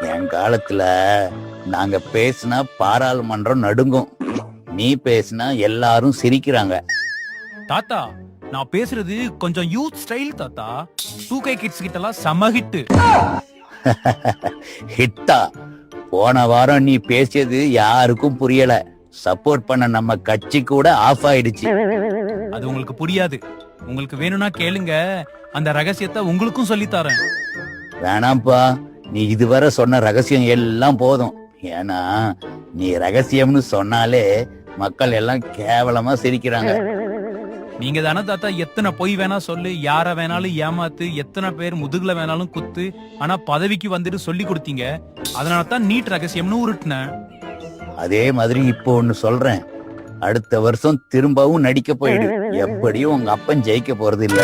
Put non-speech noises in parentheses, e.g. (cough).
என் காலத்துல நாங்க பேசினா பாராளுமன்றம் நடுங்கும். நீ பேசினா எல்லாரும் சிரிக்கிறாங்க. தாத்தா நான் பேசுறது கொஞ்சம் யூத் ஸ்டைல் தாத்தா. டூ கே கிட்ஸ் கிட்ட எல்லாம் செம ஹிட் (laughs) ஹிட்டா. போன வாரம் நீ பேசியது யாருக்கும் புரியல. சப்போர்ட் பண்ண நம்ம கட்சி கூட ஆஃப் ஆயிடுச்சு. அது உங்களுக்கு புரியாது. உங்களுக்கு வேணும்னா கேளுங்க. அந்த ரகசியத்தை உங்களுக்கும் சொல்லித் தரேன். வேணாம்ப்பா. நீ இதுவரை சொன்ன ரகசியம் எல்லாம் போதும். ஏன்னா நீ ரகசியம்னு சொன்னாலே மக்கள் எல்லாம் கேவலமா சிரிக்கிறாங்க. நீங்க தானே தாத்தா எத்தனை பொய் வேணா சொல்லு யார வேணாலும் ஏமாத்து எத்தனை பேர் முதுகுல வேணாலும் குத்து ஆனா பதவிக்கு வந்துட்டு சொல்லி கொடுத்தீங்க. அதனால தான் நீட் ரகசியம்னு உருட்டினேன் அதே மாதிரி இப்போ ஒன்னு சொல்றேன். அடுத்த வருஷம் திரும்பவும் நடிக்க போயிடு. எப்படியும் உங்க அப்பன் ஜெயிக்க போறது இல்ல